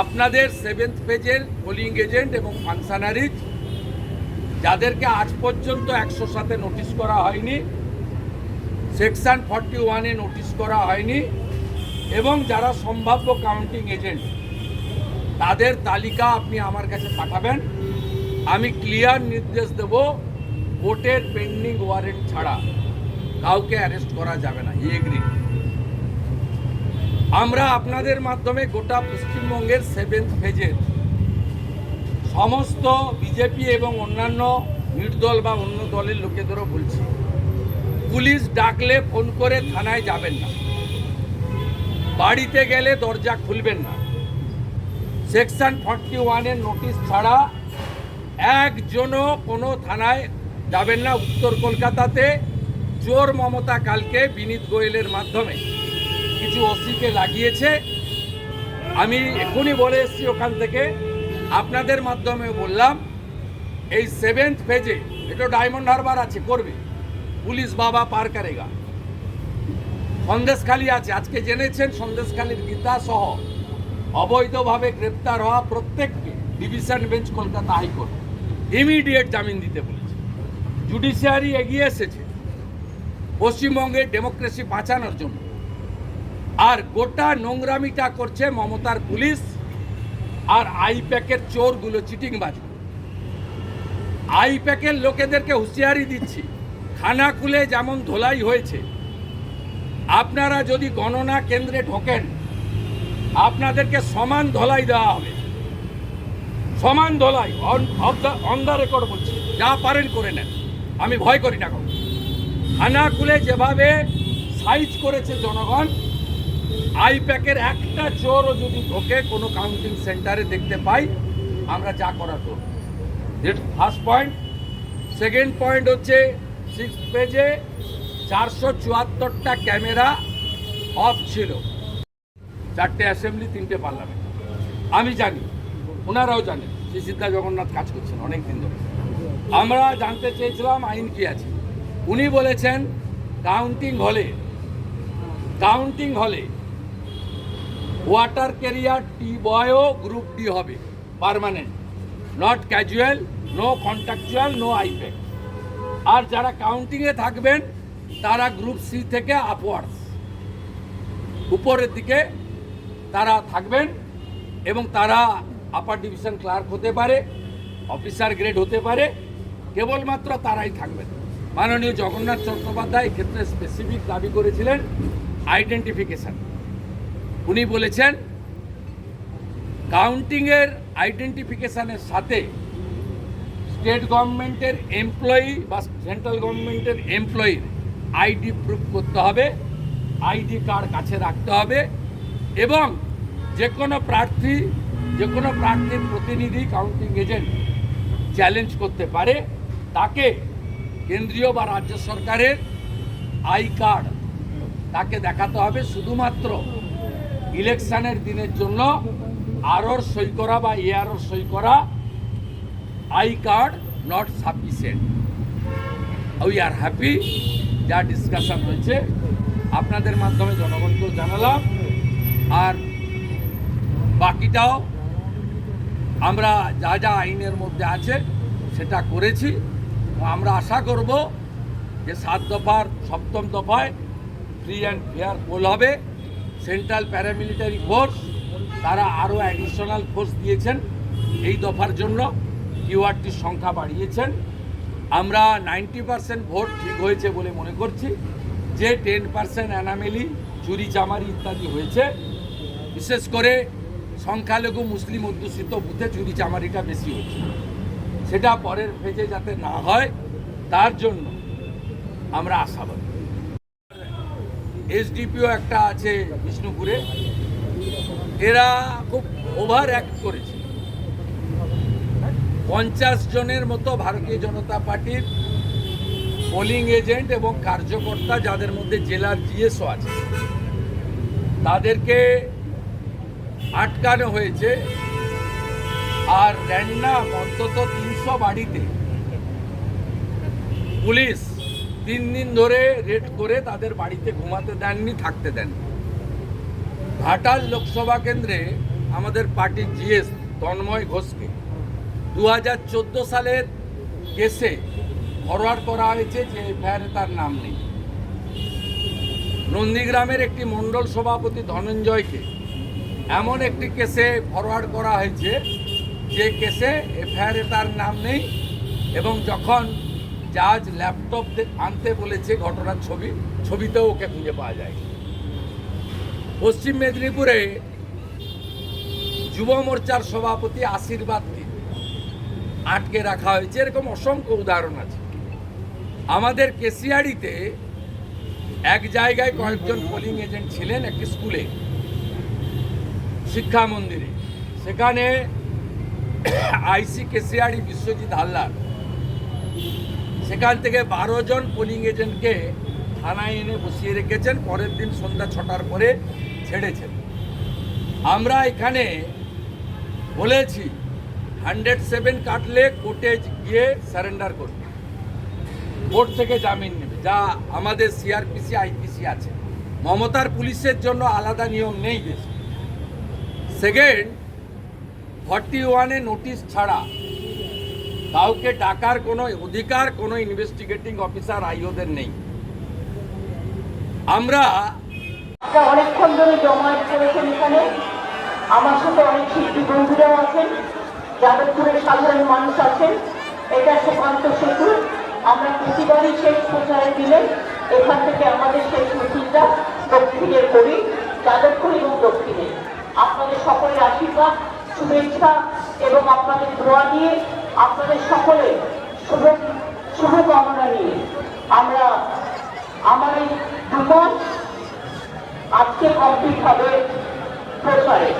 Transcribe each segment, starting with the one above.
আপনাদের সেভেন্থ পেজের polling agent এবং ফাংশনারিজ যাদেরকে আজ পর্যন্ত একশো সাথে নোটিশ করা হয়নি সেকশন ফর্টি ওয়ানে নোটিশ করা হয়নি, এবং যারা সম্ভাব্য কাউন্টিং এজেন্ট তাদের তালিকা আপনি আমার কাছে পাঠাবেন। আমি ক্লিয়ার নির্দেশ দেব ভোটের পেন্ডিং ওয়ারেন্ট ছাড়া। কাউকে অ্যারেস্ট করা যাবে না এগ্রি আমরা আপনাদের মাধ্যমে গোটা পশ্চিমবঙ্গের সেভেন্থ ফেজের সমস্ত বিজেপি এবং অন্যান্য নির্দল বা অন্য দলের লোকেদেরও বলছি, পুলিশ ডাকলে ফোন করে থানায় যাবেন না। বাড়িতে গেলে দরজা খুলবেন না। সেকশন ফর্টি ওয়ানের নোটিশ ছাড়া একজনও কোনো থানায় যাবেন না। উত্তর কলকাতাতে চোর মমতা কালকে বিনীত গোয়েলের মাধ্যমে। কিছু ওসিকে লাগিয়েছে। আমি এখনই বলে এসেছি ওখান থেকে। আপনাদের মাধ্যমে বললাম, এই সেভেন্থ পেজে এটা ডায়মন্ড হারবার আছে, করবে। পুলিশ বাবা পার করেগা। সন্দেশখালী আছে, আজকে জেনেছেন সন্দেশখালীর গীতা সহ। অবৈধভাবে গ্রেপ্তার হওয়া প্রত্যেককে division bench Kolkata high court immediate জামিন দিতে বলেছে। জুডিশিয়ারি এগিয়ে এসেছে। পশ্চিমবঙ্গে ডেমোক্রেসি বাঁচানোর জন্য। আর গোটা নোংরামিটা করছে মমতার পুলিশ আর আইপ্যাকের চোরগুলো চিটিং বাজু আইপ্যাকের লোকেদেরকে হুঁশিয়ারি দিচ্ছি, খানা খুলে যেমন ধোলাই হয়েছে। আপনারা যদি গণনা কেন্দ্রে ঢোকেন, আপনাদেরকে সমান ধলাই দেওয়া হবে। সমান ধলাই, অন দ্য রেকর্ড বলছি, যা পারেন করে নেন, আমি ভয় করি না খানা খুলে যেভাবে সাইজ করেছে জনগণ আইপ্যাকের একটা চোরও যদি ঢোকে, কোনো কাউন্টিং সেন্টারে দেখতে পাই, আমরা যা করার করব। ফার্স্ট পয়েন্ট সেকেন্ড পয়েন্ট হচ্ছে সিক্স পেজে চারশো চুয়াত্তরটা ক্যামেরা অফ ছিল। চারটে অ্যাসেম্বলি তিনটে পার্লামেন্ট আমি জানি, ওনারাও জানেন, শ্রী সিদ্ধা জগন্নাথ কাজ করছেন অনেক দিন ধরে। আমরা জানতে চেয়েছিলাম আইন কি আছে। উনি বলেছেন কাউন্টিং হলে কাউন্টিং হলে ওয়াটার ক্যারিয়ার টি বয়ও গ্রুপ ডি হবে, permanent. Not casual, no contractual, no IPAC. আর যারা কাউন্টিংয়ে থাকবেন, তারা গ্রুপ সি থেকে আপওয়ার্ডস। উপরের দিকে তারা থাকবেন এবং তারা আপার ডিভিশন ক্লার্ক হতে পারে, অফিসার গ্রেড হতে পারে, কেবলমাত্র তারাই থাকবেন। মাননীয় জগন্নাথ চট্টোপাধ্যায় এক্ষেত্রে স্পেসিফিক দাবি করেছিলেন আইডেন্টিফিকেশন উনি বলেছেন কাউন্টিংয়ের আইডেন্টিফিকেশনের সাথে স্টেট গভর্নমেন্টের এমপ্লয়ি বা সেন্ট্রাল গভর্নমেন্টের এমপ্লয়ির আইডি প্রুফ করতে হবে আইডি কার্ড কাছে রাখতে হবে এবং যে কোনো প্রার্থী, যে কোনো প্রার্থীর প্রতিনিধি কাউন্টিং এজেন্ট চ্যালেঞ্জ করতে পারে, তাকে কেন্দ্রীয় বা রাজ্য সরকারের আই কার্ড তাকে দেখাতে হবে শুধুমাত্র ইলেকশনের দিনের জন্য আরোর সই করা বা এআরওর সই করা I card not sufficient. We are happy, যা ডিসকাশন হয়েছে, আপনাদের মাধ্যমে জনগণকেও জানালাম। আর বাকিটাও আমরা যা যা আইনের মধ্যে আছে সেটা করেছি। আমরা আশা করব যে সাত দফার, সপ্তম দফায় ফ্রি অ্যান্ড ফেয়ার পোল হবে। সেন্ট্রাল প্যারামিলিটারি ফোর্স, তারা আরও অ্যাডিশনাল ফোর্স দিয়েছেন এই দফার জন্য। কিউআরটির সংখ্যা বাড়িয়েছেন। আমরা নাইনটি পার্সেন্ট ভোট ঠিক হয়েছে বলে মনে করছি। যে টেন পার্সেন্ট অ্যানামেলি চুরি, চামারি ইত্যাদি হয়েছে, বিশেষ করে সংখ্যালঘু, মুসলিম অধ্যুষিত বুথে চুরি, চামারিটা বেশি হচ্ছে সেটা পরের ফেজে যাতে না হয়, তার জন্য আমরা আশাবাদী। এসডিপিও একটা আছে বিষ্ণুপুরে। এরা খুব ওভার অ্যাক্ট করেছে। পঞ্চাশ জনের মতো ভারতীয় জনতা পার্টির পোলিং এজেন্ট এবং কার্যকর্তা যাদের মধ্যে জেলার জিএসও আছে, তাদেরকে আটকানো হয়েছে। আর র্যান্ডাম অন্তত তিনশো বাড়িতে পুলিশ তিন দিন ধরে রেড করে তাদের বাড়িতে ঘুমাতে দেননি, থাকতে দেন ঘাটাল লোকসভা কেন্দ্রে আমাদের পার্টির জিএস তন্ময় ঘোষকে দু হাজার চোদ্দ সালের কেসে ফরওয়ার্ড করা হয়েছে যে এফআইআরে তার নাম নেই। নন্দীগ্রামের একটি মণ্ডল সভাপতি ধনঞ্জয়কে এমন একটি কেসে ফরওয়ার্ড করা হয়েছে যে কেসে এফআইআরে তার নাম নেই এবং যখন জাজ ল্যাপটপ আনতে বলেছে ঘটনার ছবি, ছবিতেও ওকে খুঁজে পাওয়া যায় পশ্চিম মেদিনীপুরে যুব মোর্চার সভাপতি আশীর্বাদকে আটকে রাখা হয়েছে। এরকম অসংখ্য উদাহরণ আছে। আমাদের কেসিয়াড়িতে এক জায়গায় কয়েকজন পোলিং এজেন্ট ছিলেন একটি স্কুলে, শিক্ষা মন্দিরে। সেখানে আইসি কেসিয়াড়ি বিশ্বজিৎ হালদার সেখান থেকে বারো জন পোলিং এজেন্টকে থানায় এনে বসিয়ে রেখেছেন, পরের দিন সন্ধ্যা ছটার পরে ছেড়েছেন। আমরা এখানে বলেছি হান্ড্রেড সেভেন কাটলে কোর্টে গিয়ে সারেন্ডার করবে কোর্ট থেকে জামিন নেবে, যা আমাদের সিআরপিসি আইপিসি আছে। মমতার পুলিশের জন্য আলাদা নিয়ম নেই। দেশে সেকেন্ড ফর্টি ওয়ানে নোটিশ ছাড়া কাউকে ডাকার কোনো অধিকার কোনো ইনভেস্টিগেটিং অফিসার আইওদের নেই। আমরা অনেকক্ষণ ধরে জমায়েত করেছেন এখানে। আমার সাথে অনেক শিল্পী বন্ধুরাও আছেন, যাদবপুরের সাধারণ মানুষ আছেন। এটা সুকান্ত সেতু। আমরা প্রতিবারই শেষ প্রচারে দিলে এখান থেকে আমাদের শেষ মিছিলটা দক্ষিণের করি, যাদবপুর এবং দক্ষিণে। আপনাদের সকলের আশীর্বাদ, শুভেচ্ছা এবং আপনাদের দোয়া নিয়ে আপনাদের সকলে শুভ শুভকামনা নিয়ে আমরা আমার এই দুমত আজকে কমপ্লিট হবে প্রচারে।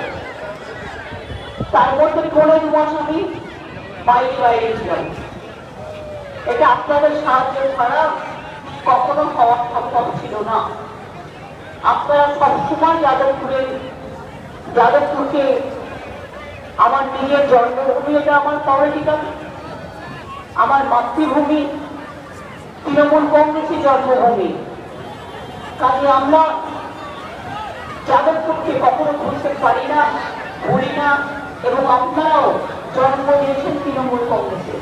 তার মধ্যে কোনো দু মাস আমি বাইরে বাইরে ছিলাম। এটা আপনাদের সাহায্য ছাড়া কখনো হওয়া সম্ভব ছিল না। আপনারা সবসময় যাদবপুরে যাদবপুরকে আমার নিজের জন্মভূমি, এটা আমার পলিটিক্যাল, আমার মাতৃভূমি, তৃণমূল কংগ্রেসের জন্মভূমি। কাজে আমরা যাদবপুরকে কখনো ভুলতে পারি না, ভুলি না, এবং আপনারাও জন্ম নিয়েছেন তৃণমূল কংগ্রেসে।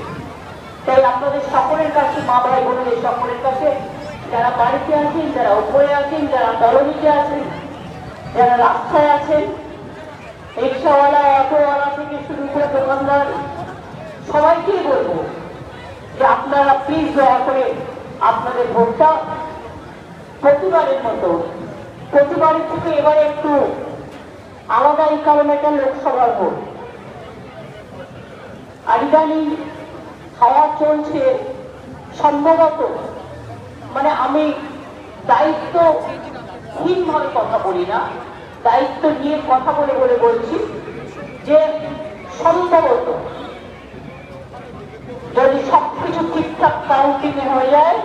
তাই আপনাদের সকলের কাছে, মা ভাই বোনদের সকলের কাছে, যারা বাড়িতে আছেন, যারা উপরে আছেন, যারা কলোনিতে আছেন, যারা রাস্তায় আছেন রিক্সাওয়ালা, অটোওয়ালা থেকে শুরু করে দোকানদার, সবাইকেই বলব যে আপনারা প্লিজ দয়া করে আপনাদের ভোটটা প্রতিবারের মতো, প্রতিবারের থেকে এবারে একটু আলাদা এই কারণে একটা লোকসভার ভোট। আর ইদানিং হাওয়া চলছে সম্ভবত মানে আমি দায়িত্বহীনভাবে কথা বলি না দায়িত্ব নিয়ে কথা বলে বলে বলছি যে সম্ভবত যদি সবকিছু ঠিকঠাক কাউন্টিং হয়ে যায়,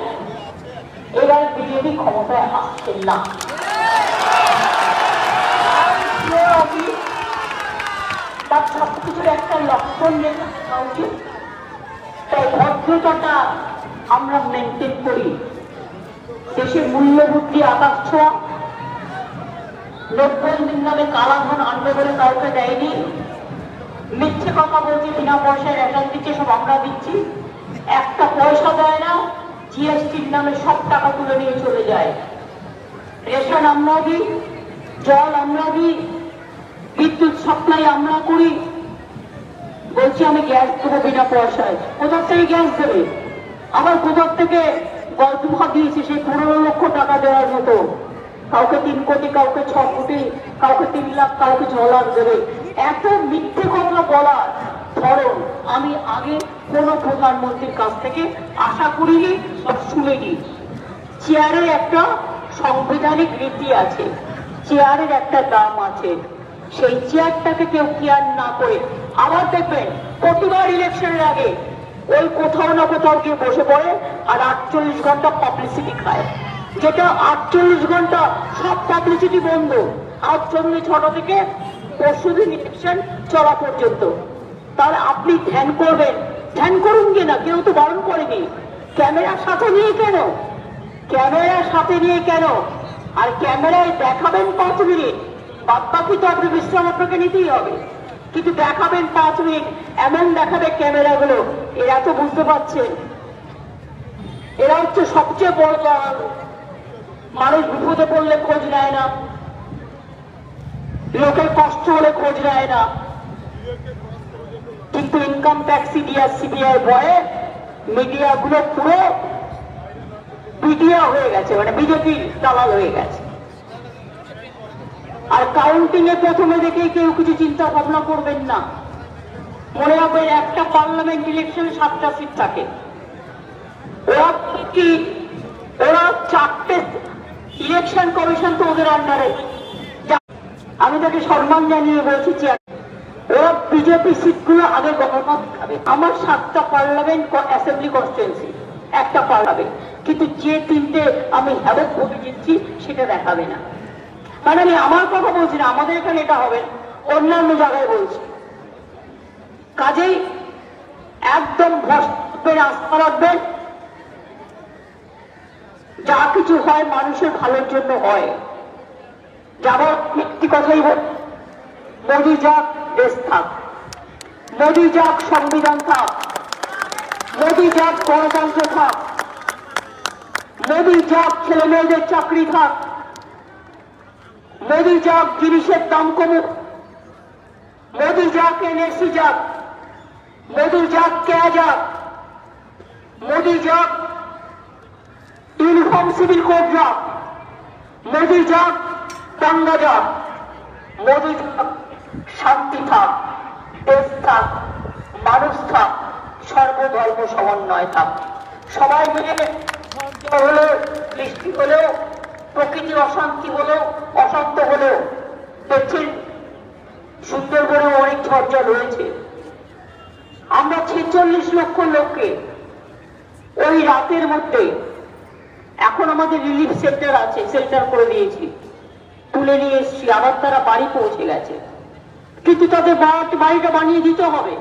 এবার বিজেপি ক্ষমতায় আসছেন না। সবকিছুর একটা লক্ষণ থাকা উচিত তাই ভদ্রতাটা আমরা মেনটেন করি। দেশের মূল্যবুদ্ধি আকাশ ছোঁয়া। নোটবন্দির নামে কালাধন আনবে বলে কাউকে দেয়নি। মিথ্যে কথা বলছে, বিনা পয়সায় রেশন দিচ্ছে, সব আমরা দিচ্ছি। একটা পয়সা দেয় না, জিএসটির নামে সব টাকা তুলে নিয়ে চলে যায়। রেশন আমরা দিই, জল আমরা দিই, বিদ্যুৎ সাপ্লাই আমরা করি। বলছি, আমি গ্যাস দেবো বিনা পয়সায়। কোথার থেকে গ্যাস দেবে? আবার কোথার থেকে গল্পমা দিয়েছে, সেই পনেরো লক্ষ টাকা দেওয়ার মতো। কাউকে তিন কোটি, কাউকে ছ কোটি, কাউকে তিন লাখ, কাউকে ছ লাখ দেবে। এত মিথ্যে কথা বলার ধরন আমি আগে কোনো প্রধানমন্ত্রীর কাছ থেকে আশা করিনি বা শুনিনি। চেয়ারের একটা সাংবিধানিক রীতি আছে, চেয়ারের একটা দাম আছে। সেই চেয়ারটাকে কেউ কেয়ার না করে আবার দেখবেন প্রতিবার ইলেকশনের আগে ওই কোথাও না কোথাও গিয়ে বসে পড়ে আর আটচল্লিশ ঘণ্টা পাবলিসিটি খায়। যেটা আটচল্লিশ ঘণ্টা সব পাবলিসিটি বন্ধ। আজ সন্ধ্যে ছটা থেকে পরশুদিন ইলেকশন চলা পর্যন্ত। তাহলে আপনি ধ্যান করবেন। ধ্যান করুন কি না? কেউ তো বারণ করেনি। ক্যামেরার সাথে নিয়ে কেন? ক্যামেরার সাথে নিয়ে কেন? আর ক্যামেরায় দেখাবেন পাঁচ মিনিট। বাদ বাকি তো আপনি বিশ্রাম আপনাকে নিতেই হবে। কিন্তু দেখাবেন পাঁচ মিনিট। এমন দেখাবে ক্যামেরাগুলো। এরা তো বুঝতে পারছেন। এরা হচ্ছে সবচেয়ে বড় দল। মানুষ বিপদে পড়লে খোঁজ নেয় না। লোকের কষ্ট হলে খোঁজ নেয় না। কিন্তু ইনকাম ট্যাক্স সিডিআর সিবিআই ভয়ে মিডিয়া গুলো পুরো বিডিয়া হয়ে গেছে মানে বিজেপি দালাল হয়ে গেছে। আর কাউন্টিং এ প্রথমে দেখে কেউ কিছু চিন্তা ভাবনা করবেন না। মনে রাখবেন একটা পার্লামেন্ট ইলেকশনে সাতটা সিট থাকে। ওরা কি ওরা চারটে ইলেকশন কমিশন তো ওদের আন্ডারে আমি তাকে সম্মান জানিয়ে বলছি ওরা বিজেপি সিটগুলো আগে গণনা দেখাবে আমার সাতটা পার্লামেন্ট অ্যাসেম্বলি কনস্টিটুয়েন্সি একটা পার্লামেন্ট কিন্তু যে তিনটে আমি হ্যাবক ভোটে জিতছি, সেটা দেখাবে না। মানে আমি আমার কথা বলছি না, আমাদের এখানে এটা হবে অন্যান্য জায়গায় বলছি। কাজেই একদম ভস্তের আস্থা রাখবেন যা কিছু হয় মানুষের ভালোর জন্য হয়। যাবার একটি কথাই মোদি যাক, দেশ থাক। মোদি যাক, সংবিধান থাক। মোদি যাক, গণতন্ত্র থাক। মোদি যাক ছেলে মেয়েদের চাকরি থাক। মোদি যাক, জিনিসের দাম কমুক। মোদি যাক, এনএসি যাক। মোদি যাক কে যাক। মোদি যাক ইউনিফর্ম সিভিল কোড যাক মোদি যাক দাঙ্গা যাক মোদি যাক শান্তি থাক, দেশ থাক, মানুষ থাক, সর্বধর্ম সমন্বয় থাক। সবাই মিলে হলেও, বৃষ্টি হলেও, প্রকৃতি অশান্তি হলেও, অশান্ত হলেও, দেখছেন সুন্দরবনে অনেক ঝড় রয়েছে। আমরা ছেচল্লিশ লক্ষ লোককে ওই রাতের মধ্যে এখন আমাদের রিলিফ সেন্টার আছে সেন্টার করে দিয়েছি। তুলে নিয়ে এসছি, আবার তারা বাড়ি পৌঁছে গেছে। কিন্তু তাদের বাড়িটা বানিয়ে দিতে হবে।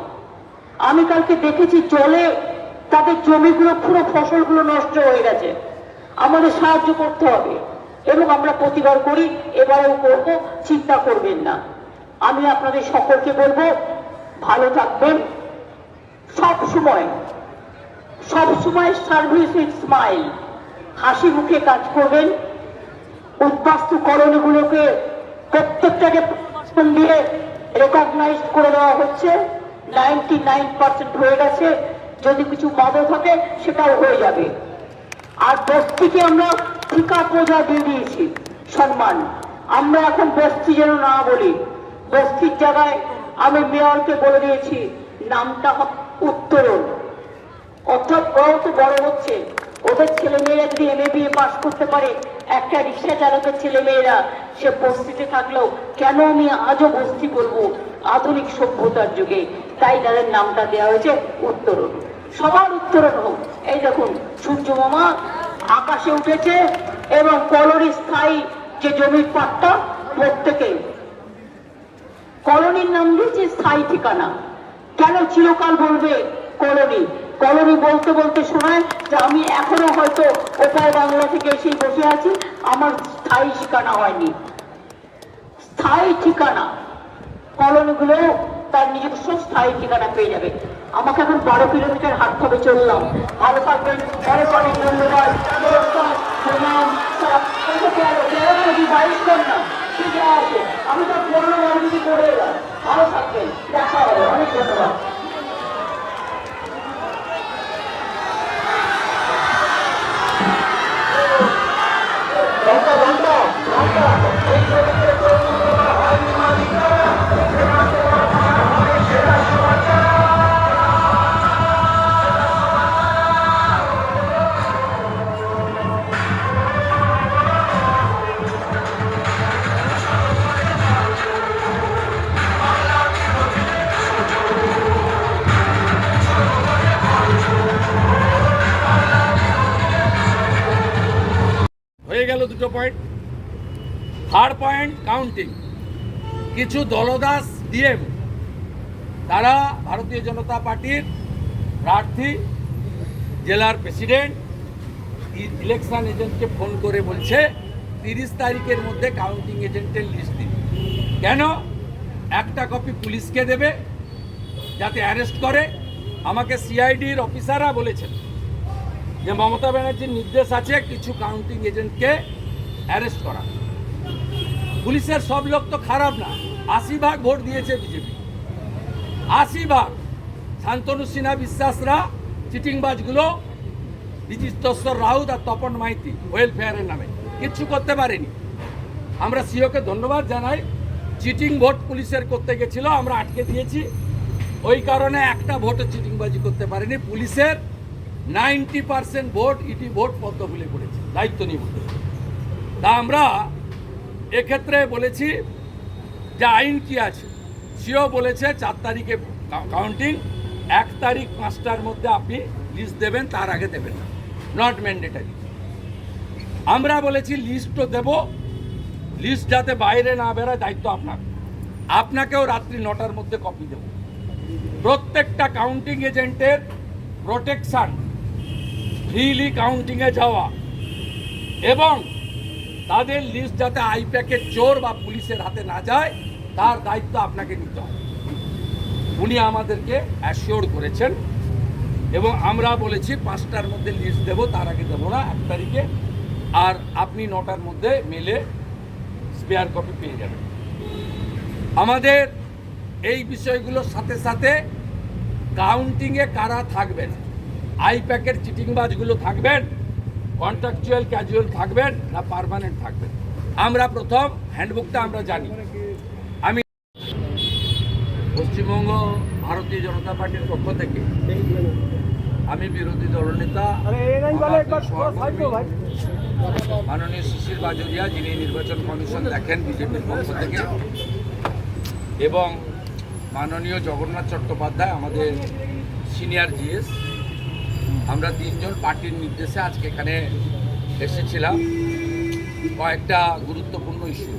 আমি কালকে দেখেছি জলে তাদের জমিগুলো, পুরো ফসলগুলো নষ্ট হয়ে গেছে। আমাদের সাহায্য করতে হবে এবং আমরা প্রতিবার করি, এবারেও করব, চিন্তা করবেন না। আমি আপনাদের সকলকে বলব, ভালো থাকবেন। সব সময় সব সময় সার্ভিস উইথ স্মাইল। হাসি মুখে কাজ করবেন। উদ্বাস্তু করণগুলোকে প্রত্যেকটাকে দিয়ে রেকগনাইজ করে দেওয়া হচ্ছে। নাইনটি নাইন পার্সেন্ট হয়ে গেছে। যদি কিছু বাধা থাকে, সেটাও হয়ে যাবে। আর বস্তিকে আমরা ঠিকা পূজা দিয়ে দিয়েছি, সম্মান। আমরা এখন বস্তি যেন না বলি, বস্তির জায়গায় আমি মেয়রকে বলে দিয়েছি, নামটা উত্তরণ। অর্থাৎ ওরাও তো বড় হচ্ছে। ওদের ছেলে মেয়েরা যদি এম বিএ পাস করতে পারে, একটা রিক্সা চালকের ছেলে মেয়েরা, সে বস্তিতে থাকলেও কেন আমি আজও বস্তি বলব আধুনিক সভ্যতার যুগে। তাই তাদের নামটা দেওয়া হয়েছে উত্তরণ। সবার উত্তরণ হোক। এই দেখুন, সূর্য মামা আকাশে উঠেছে এবং কলোনি স্থায়ী যে জমির পাট্টা, প্রত্যেকে কলোনির নাম দিয়েছে স্থায়ী ঠিকানা। কেন চিরকাল বলবে কলোনি? কলোনি বলতে বলতে শোনায় যে আমি এখনও হয়তো ওপার বাংলা থেকে এসে বসে আছি, আমার স্থায়ী ঠিকানা হয়নি। স্থায়ী ঠিকানা। কলোনিগুলো তার নিজস্ব স্থায়ী ঠিকানা পেয়ে যাবে। আমাকে এখন বারো কিলোমিটার হাঁটতে হবে, চললাম। ভালো থাকবেন। অনেক অনেক ধন্যবাদ। ঠিক আছে আমি তো রাজনীতি করে এলাম। ভালো থাকবেন। দেখা হবে। অনেক ধন্যবাদ। পয়েন্ট থার্ড পয়েন্ট কাউন্টিং কিছু দলদাস ডিএম তারা ভারতীয় জনতা পার্টির প্রার্থী, জেলার প্রেসিডেন্ট ইলেকশন এজেন্টকে ফোন করে বলছে, তিরিশ তারিখের মধ্যে কাউন্টিং এজেন্টের লিস্ট দিন। কেন? একটা কপি পুলিশকে দেবে, যাতে অ্যারেস্ট করে। আমাকে সিআইডির অফিসাররা বলেছেন যে মমতা ব্যানার্জির নির্দেশ আছে কিছু কাউন্টিং এজেন্টকে অ্যারেস্ট করা। পুলিশের সব লোক তো খারাপ না। আশি ভাগ ভোট দিয়েছে বিজেপি। আশি ভাগ। শান্তনু সিনহা বিশ্বাসরা চিটিংবাজগুলো বিজিতস্বর রাউত আর তপন মাইতি ওয়েলফেয়ারের নামে। কিচ্ছু করতে পারেনি। আমরা সিওকে ধন্যবাদ জানাই। চিটিং ভোট পুলিশের করতে গেছিল, আমরা আটকে দিয়েছি। ওই কারণে একটা ভোটও চিটিংবাজি করতে পারেনি। পুলিশের নাইনটি পার্সেন্ট ভোট ইটি ভোট পদ্ম ভুলে পড়েছে। দায়িত্ব নিয়ে তা আমরা এক্ষেত্রে বলেছি যে আইন কি আছে? সিও বলেছে চার তারিখে কাউন্টিং এক তারিখ পাঁচটার মধ্যে আপনি লিস্ট দেবেন, তার আগে দেবেন না। নট ম্যান্ডেটারি আমরা বলেছি লিস্টও দেব। লিস্ট যাতে বাইরে না বেরোয়, দায়িত্ব আপনার। আপনাকেও রাত্রি নটার মধ্যে কপি দেব। প্রত্যেকটা কাউন্টিং এজেন্টের প্রোটেকশন ফ্রিলি কাউন্টিংয়ে যাওয়া। এবং তাদের লিস্ট যাতে আইপ্যাকের চোর বা পুলিশের হাতে না যায়, তার দায়িত্ব আপনাকে নিতে হবে। উনি আমাদেরকে অ্যাসিওর করেছেন এবং আমরা বলেছি, পাঁচটার মধ্যে লিস্ট দেবো, তার আগে দেবো না, এক তারিখে। আর আপনি নটার মধ্যে মেলে স্পেয়ার কপি পেয়ে যাবেন। আমাদের এই বিষয়গুলোর সাথে সাথে কাউন্টিংয়ে কারা থাকবেন? আইপ্যাকের চিটিংবাজগুলো থাকবেন? কন্ট্রাকচুয়াল ক্যাজুয়াল থাকবেন না পার্মানেন্ট থাকবেন? আমরা প্রথম হ্যান্ডবুকটা আমরা জানি। আমি পশ্চিমবঙ্গ ভারতীয় জনতা পার্টির পক্ষ থেকে আমি বিরোধী দলনেতা মাননীয় শিশির বাজরিয়া যিনি নির্বাচন কমিশন দেখেন বিজেপির পক্ষ থেকে এবং মাননীয় জগন্নাথ চট্টোপাধ্যায় আমাদের সিনিয়র জিএস আমরা তিনজন পার্টির নির্দেশে আজকে এখানে এসেছিলাম কয়েকটা গুরুত্বপূর্ণ ইস্যু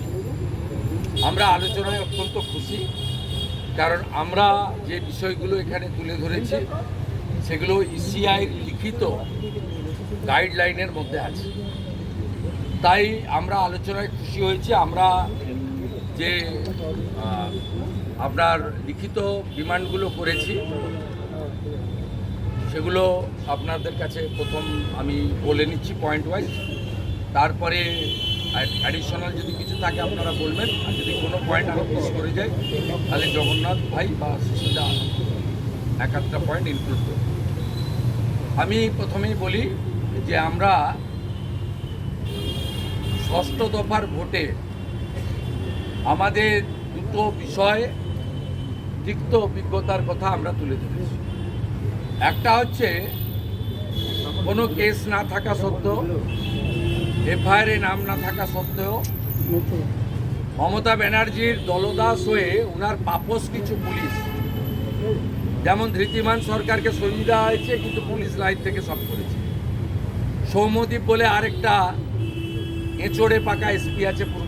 আমরা আলোচনায় অত্যন্ত খুশি, কারণ আমরা যে বিষয়গুলো এখানে তুলে ধরেছি, সেগুলো ইসিআইয়ের লিখিত গাইডলাইনের মধ্যে আছে। তাই আমরা আলোচনায় খুশি হয়েছি। আমরা যে আপনার লিখিত ডিমান্ডগুলো করেছি সেগুলো আপনাদের কাছে প্রথম আমি বলে নিচ্ছি পয়েন্ট ওয়াইজ তারপরে অ্যাডিশনাল যদি কিছু থাকে আপনারা বলবেন। আর যদি কোনো পয়েন্ট আমি মিস করে যাই তাহলে জগন্নাথ ভাই বা সুশীলা এক একটা পয়েন্ট ইনক্লুড করব আমি প্রথমেই বলি যে আমরা ষষ্ঠ দফার ভোটে আমাদের দুটো বিষয়, তিক্ত অভিজ্ঞতার কথা আমরা তুলে ধরেছি। একটা হচ্ছে, কোনো কেস না থাকা সত্ত্বেও এফআইআরে নাম না থাকা সত্ত্বেও, মমতা ব্যানার্জির দলদাস হয়ে ওনার পাপস কিছু পুলিশ। যেমন ধৃতিমান সরকারকে সরিয়ে দেওয়া হয়েছে, কিন্তু পুলিশ লাইন থেকে সব করেছে। সৌমদ্বীপ বলে আরেকটা এঁচড়ে পাকা এসপি আছে পূর্ব